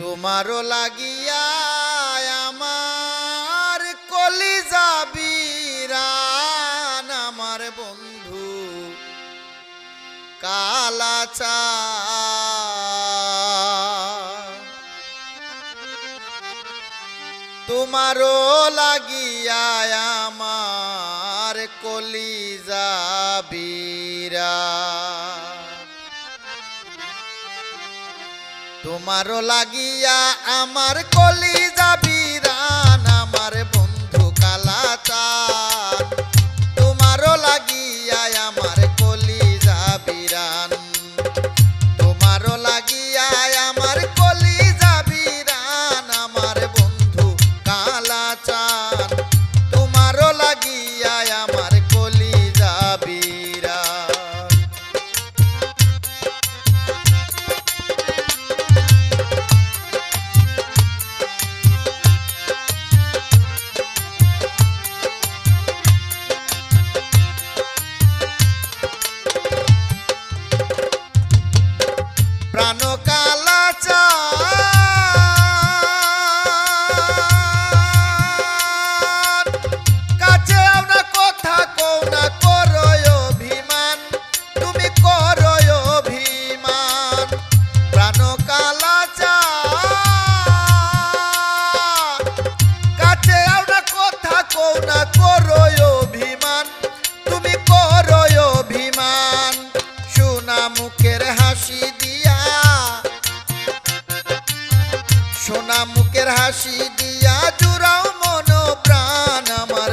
তোমারও লাগিয়া আমার কলি যাবিরান আমার বন্ধু। কালাচা তোমারও লাগিয়া আমার কলি যাবিরা তোমারও লাগিয়া আমার কলি যাবিরান আমার বন্ধু কালাচার তোমারও লাগিয়া আমার কলি যাবিরান তোমারও লাগিয়া প্রাণ কালাচা কাছে আমরা সোনা মুখের হাসি দিয়া জুড়াও মন প্রাণ আমার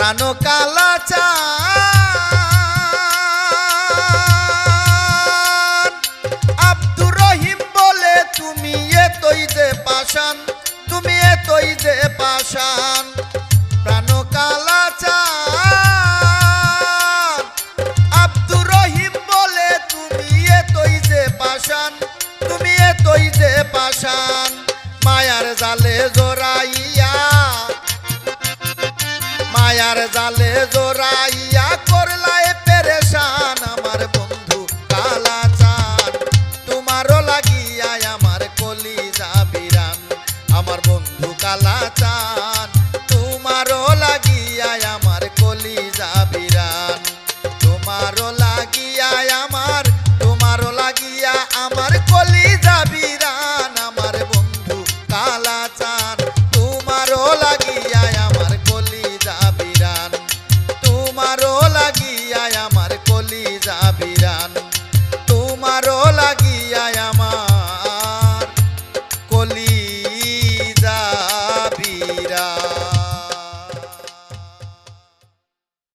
প্রাণ কালাচান আব্দুর রহিম বলে, তুমি এতই যে পাশান তুমি এতই যে পাশান প্রাণ কালাচান আব্দুর রহিম বলে, তুমি এতই যে পাশান তুমি এতই যে পাশান মায়ার জালে জোরাইয়া মায়ার জালে জোরাইয়া করলায় পেরেশান আমার বন্ধু কালা চান তোমারও লাগিয়া আমার কলি যাবিরান আমার বন্ধু কালা চান তোমারও লাগিয়া আমার কলি যাবিরান তোমারও লাগিয়া